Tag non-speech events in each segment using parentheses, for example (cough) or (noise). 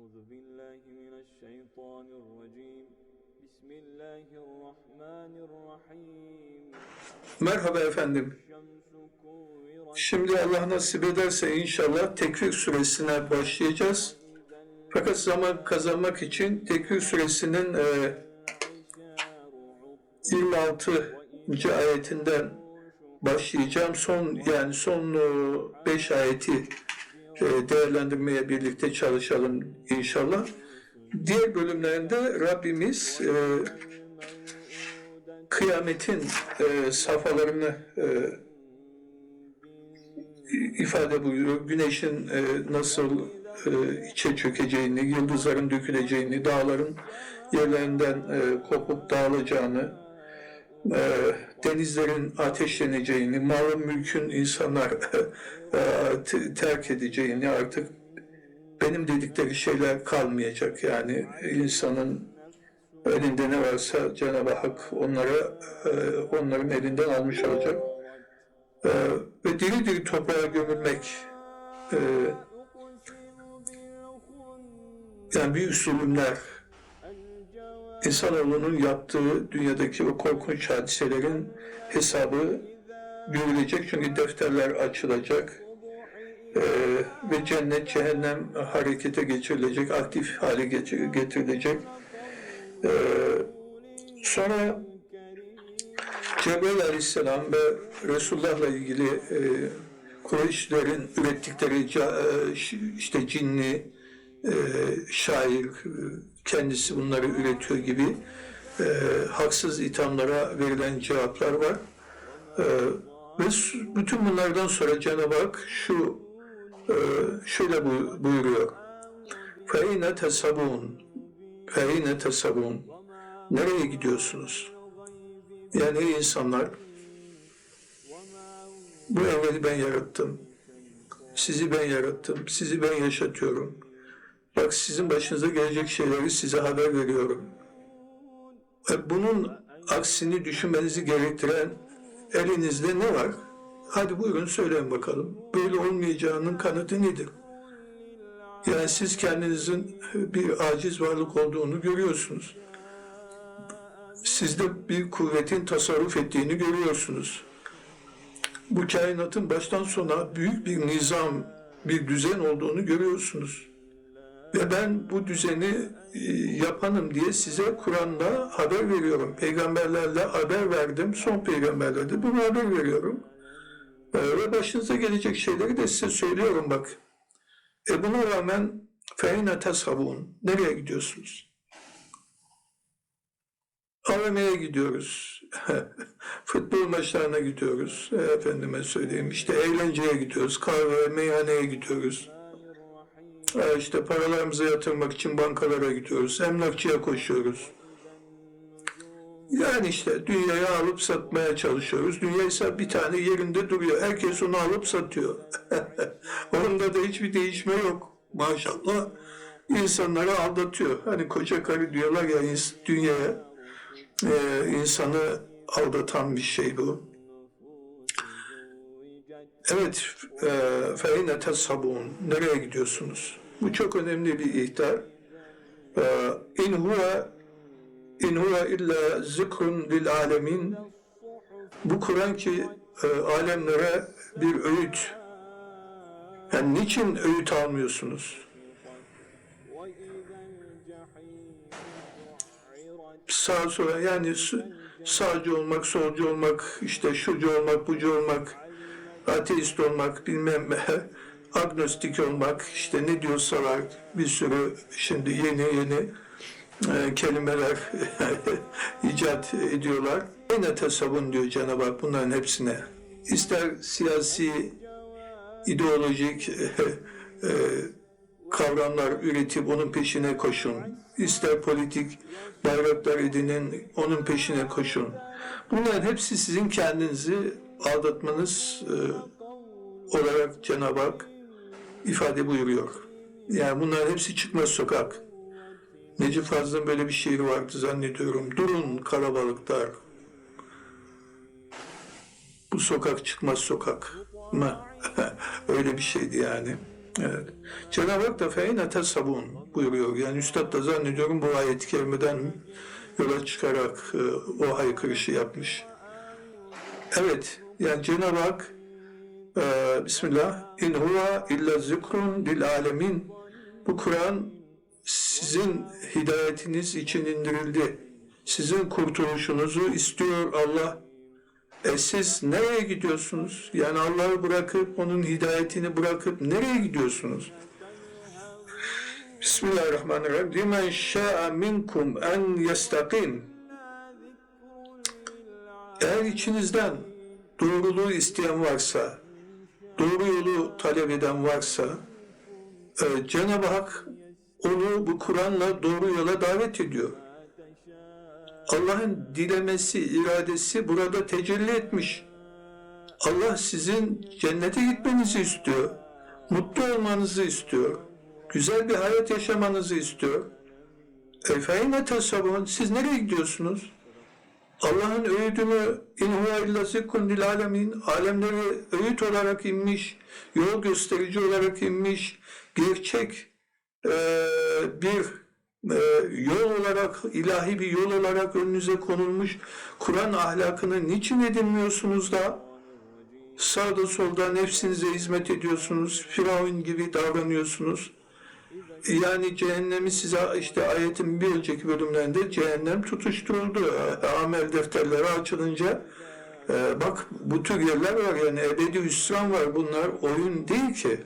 أعوذ بالله من الشيطان الرجيم بسم الله الرحمن الرحيم Merhaba efendim. الشمس كورت Şimdi Allah nasip ederse inşallah Tekvir suresine başlayacağız. Fakat zaman kazanmak için Tekvir suresinin e, العشار عطر 26. ayetinden başlayacağım. Son yani son 5 ayeti e, değerlendirmeye birlikte çalışalım inşallah. Diğer bölümlerinde Rabbimiz e, kıyametin e, safhalarını e, ifade buyuruyor. Güneşin e, nasıl e, içe çökeceğini, yıldızların döküleceğini, dağların yerlerinden e, kopup dağılacağını, e, denizlerin ateşleneceğini, malın mülkün insanlar (laughs) e, te- terk edeceğini artık benim dedikleri şeyler kalmayacak. Yani insanın elinde ne varsa Cenab-ı Hak onlara e, onların elinden almış olacak. E, ve diri diri toprağa gömülmek e, yani büyük zulümler insanoğlunun yaptığı dünyadaki o korkunç hadiselerin hesabı görülecek. Çünkü defterler açılacak e, ve cennet cehennem harekete geçirilecek, aktif hale getirilecek. E, sonra Cebrail Aleyhisselam ve Resulullah'la ilgili e, Kureyşlerin ürettikleri işte cinli, ee, e, şair kendisi bunları üretiyor gibi e, haksız ithamlara verilen cevaplar var. E, ve bütün bunlardan sonra Cenab-ı Hak şu e, şöyle buyuruyor. Feine tesabun Feine tesabun Nereye gidiyorsunuz? Yani ey insanlar bu evreni ben yarattım. Sizi ben yarattım. Sizi ben yaşatıyorum. Bak sizin başınıza gelecek şeyleri size haber veriyorum. Ve bunun aksini düşünmenizi gerektiren elinizde ne var? Hadi buyurun söyleyin bakalım. Böyle olmayacağının kanıtı nedir? Yani siz kendinizin bir aciz varlık olduğunu görüyorsunuz sizde bir kuvvetin tasarruf ettiğini görüyorsunuz. Bu kainatın baştan sona büyük bir nizam, bir düzen olduğunu görüyorsunuz. Ve ben bu düzeni e, yapanım diye size Kur'an'da haber veriyorum. Peygamberlerle haber verdim. Son peygamberlerde bunu haber veriyorum. E, Ve başınıza gelecek şeyleri de size söylüyorum bak. E buna rağmen feyne teshabun. Nereye gidiyorsunuz? AVM'ye gidiyoruz. (laughs) Futbol maçlarına gidiyoruz. E, Efendime söyleyeyim. İşte eğlenceye gidiyoruz. Kahve, meyhaneye gidiyoruz. E, işte paralarımızı yatırmak için bankalara gidiyoruz. Emlakçıya koşuyoruz. Yani işte dünyayı alıp satmaya çalışıyoruz. Dünya ise bir tane yerinde duruyor. Herkes onu alıp satıyor. (laughs) Onda da hiçbir değişme yok. Maşallah insanları aldatıyor. Hani koca karı diyorlar ya dünyaya e, insanı aldatan bir şey bu. Evet, e, feyne teshabun. Nereye gidiyorsunuz? Bu çok önemli bir ihtar. Ee, in huve in huve illa zikrun lil alemin bu Kur'an ki e, alemlere bir öğüt. Yani niçin öğüt almıyorsunuz? Sağa sola yani sağcı olmak, solcu olmak, işte şucu olmak, bucu olmak, ateist olmak bilmem (laughs) agnostik olmak, işte ne diyorsalar bir sürü şimdi yeni yeni e, kelimeler (laughs) icat ediyorlar. Yine tesavvun diyor Cenab-ı Hak bunların hepsine. İster siyasi, ideolojik (laughs) e, kavramlar üretip onun peşine koşun. İster politik bayraklar edinin, onun peşine koşun. Bunların hepsi sizin kendinizi aldatmanız e, olarak Cenab-ı Hak ifade buyuruyor. Yani bunların hepsi çıkmaz sokak. Necip Fazıl'ın böyle bir şiiri vardı zannediyorum. Durun karabalıklar. Bu sokak çıkmaz sokak mı? (laughs) Öyle bir şeydi yani. Evet. Cenab-ı Hak da feyne tesabun buyuruyor. Yani Üstad da zannediyorum bu ayet-i kerimeden yola çıkarak e, o haykırışı yapmış. Evet, yani Cenab-ı Hak e, Bismillah in huwa illa zikrun lil alemin bu Kur'an sizin hidayetiniz için indirildi. Sizin kurtuluşunuzu istiyor Allah. E siz nereye gidiyorsunuz? Yani Allah'ı bırakıp, onun hidayetini bırakıp nereye gidiyorsunuz? Bismillahirrahmanirrahim. Limen şa'a minkum en yestakim. Eğer içinizden doğruluğu isteyen varsa, doğru yolu talep eden varsa, e, Cenab-ı Hak onu bu Kur'an'la doğru yola davet ediyor. Allah'ın dilemesi, iradesi burada tecelli etmiş. Allah sizin cennete gitmenizi istiyor. Mutlu olmanızı istiyor. Güzel bir hayat yaşamanızı istiyor. Efendim tasavvun, siz nereye gidiyorsunuz? Allah'ın öğüdünü in huve illa zikrun lil alemin alemleri öğüt olarak inmiş, yol gösterici olarak inmiş, gerçek eee, bir eee, yol olarak, ilahi bir yol olarak önünüze konulmuş Kur'an ahlakını niçin edinmiyorsunuz da sağda solda nefsinize hizmet ediyorsunuz, Firavun gibi davranıyorsunuz Yani cehennemi size işte ayetin bir önceki bölümlerinde cehennem tutuşturuldu. Amel defterleri açılınca e, bak bu tür yerler var yani ebedi hüsran var bunlar oyun değil ki.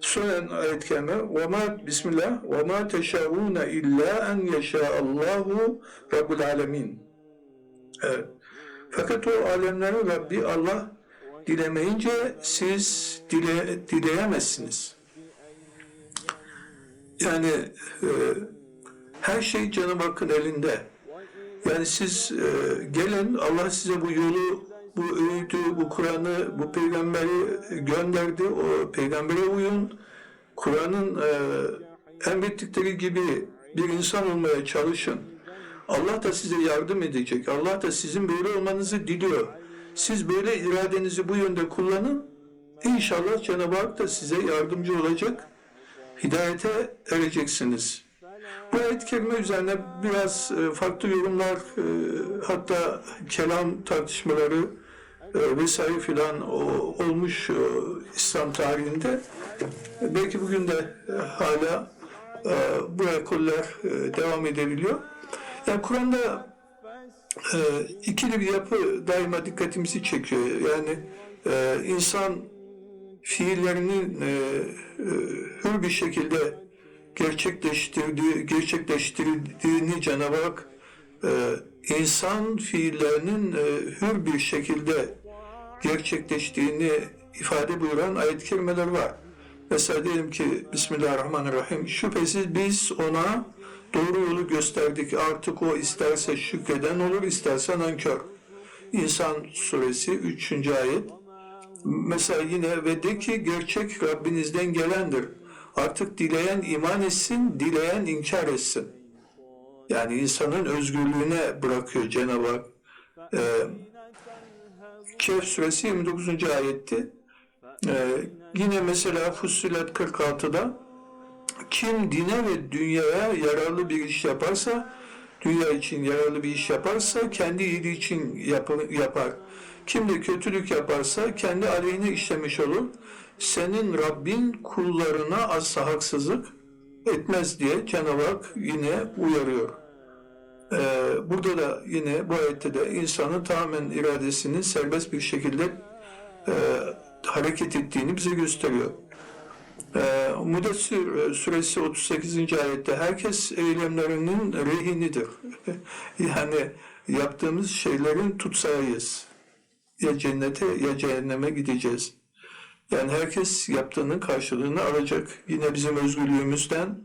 Sonra ayet-i kerime وَمَا Bismillah وَمَا تَشَاءُونَ اِلَّا اَنْ يَشَاءَ اللّٰهُ رَبُّ الْعَالَمِينَ Evet. Fakat o alemlerin Rabbi Allah dilemeyince siz dile, dileyemezsiniz. Yani e, her şey Cenab-ı Hakk'ın elinde. Yani siz e, gelin Allah size bu yolu, bu öğütü, bu Kur'an'ı, bu peygamberi gönderdi. O peygambere uyun. Kur'an'ın e, emrettikleri gibi bir insan olmaya çalışın. Allah da size yardım edecek. Allah da sizin böyle olmanızı diliyor. Siz böyle iradenizi bu yönde kullanın. İnşallah Cenab-ı Hak da size yardımcı olacak hidayete ereceksiniz. Bu ayet-i kerime üzerine biraz e, farklı yorumlar, e, hatta kelam tartışmaları e, vesaire filan olmuş İslam tarihinde. Belki bugün de hala bu ekoller devam edebiliyor. Yani Kur'an'da ikili bir yapı daima dikkatimizi çekiyor. Yani insan fiillerinin e, e, hür bir şekilde gerçekleştirdiği, gerçekleştirdiğini Cenab-ı Hak e, insan fiillerinin e, hür bir şekilde gerçekleştiğini ifade buyuran ayet-i kerimeler var. Mesela diyelim ki Bismillahirrahmanirrahim şüphesiz biz ona doğru yolu gösterdik. Artık o isterse şükreden olur, isterse nankör. İnsan suresi 3. ayet. Mesela yine ve de ki gerçek Rabbinizden gelendir. Artık dileyen iman etsin, dileyen inkar etsin. Yani insanın özgürlüğüne bırakıyor Cenab-ı Hak. Ee, Kehf suresi 29. ayetti. Ee, yine mesela Fussilet 46'da kim dine ve dünyaya yararlı bir iş yaparsa, dünya için yararlı bir iş yaparsa kendi iyiliği için yapar. Kim de kötülük yaparsa kendi aleyhine işlemiş olur. Senin Rabbin kullarına asla haksızlık etmez diye Cenab-ı Hak yine uyarıyor. Ee, burada da yine bu ayette de insanın tamamen iradesinin serbest bir şekilde e, hareket ettiğini bize gösteriyor. Müddessir suresi 38. ayette herkes eylemlerinin rehinidir. (laughs) yani yaptığımız şeylerin tutsağıyız. Ya cennete ya cehenneme gideceğiz. Yani herkes yaptığının karşılığını alacak. Yine bizim özgürlüğümüzden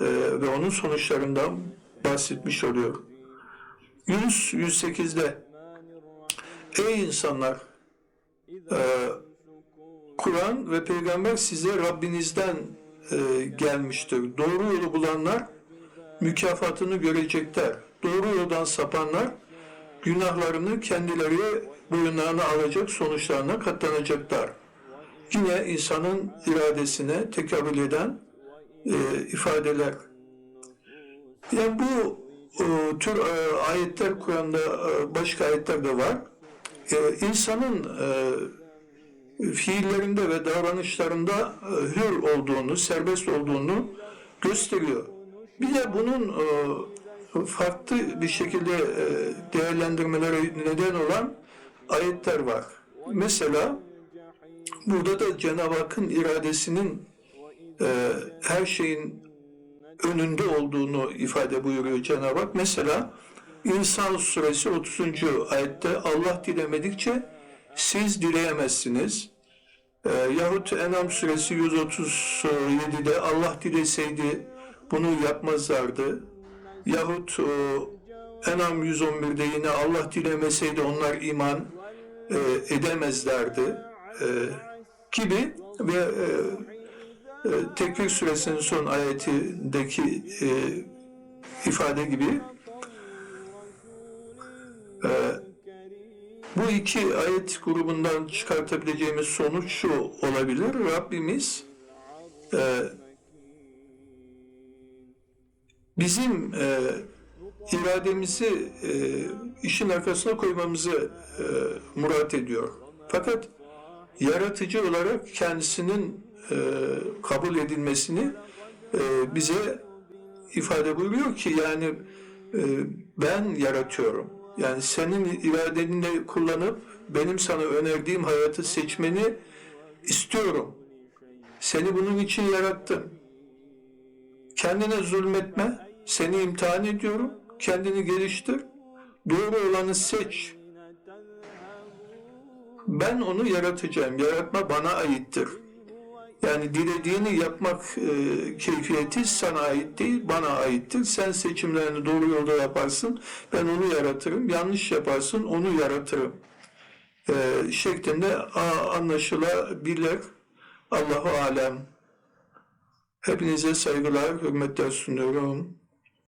e, ve onun sonuçlarından bahsetmiş oluyor. Yunus 108'de Ey insanlar! E, Kur'an ve peygamber size Rabbinizden e, gelmiştir. Doğru yolu bulanlar mükafatını görecekler. Doğru yoldan sapanlar günahlarını kendileri boyunlarına alacak sonuçlarına katlanacaklar. yine insanın iradesine tekabül eden e, ifadeler. Yani bu e, tür e, ayetler Kur'an'da e, başka ayetler de var. E, insanın e, fiillerinde ve davranışlarında e, hür olduğunu, serbest olduğunu gösteriyor. Bir de bunun e, farklı bir şekilde e, değerlendirmelere neden olan ayetler var. Mesela burada da Cenab-ı Hakk'ın iradesinin her şeyin önünde olduğunu ifade buyuruyor Cenab-ı Hak. Mesela İnsan suresi 30. ayette Allah dilemedikçe siz dileyemezsiniz. E, yahut Enam suresi 137'de Allah dileseydi bunu yapmazlardı. Yahut e, Enam 111'de yine Allah dilemeseydi onlar iman e, edemezlerdi e, gibi ve e, e, Tekvir suresinin son ayetindeki e, ifade gibi e, bu iki ayet grubundan çıkartabileceğimiz sonuç şu olabilir. Rabbimiz e, bizim e, irademizi e, işin arkasına koymamızı e, murat ediyor. Fakat yaratıcı olarak kendisinin e, kabul edilmesini e, bize ifade buyuruyor ki yani e, ben yaratıyorum. Yani senin iradeni kullanıp benim sana önerdiğim hayatı seçmeni istiyorum. Seni bunun için yarattım. Kendine zulmetme. Seni imtihan ediyorum. Kendini geliştir. Doğru olanı seç. Ben onu yaratacağım. Yaratma bana aittir. Yani dilediğini yapmak e, keyfiyeti sana ait değil, bana aittir. Sen seçimlerini doğru yolda yaparsın, ben onu yaratırım. Yanlış yaparsın, onu yaratırım. E, şeklinde a, anlaşılabilir. Allahu alem. Hepinize saygılar, hürmetler sunuyorum.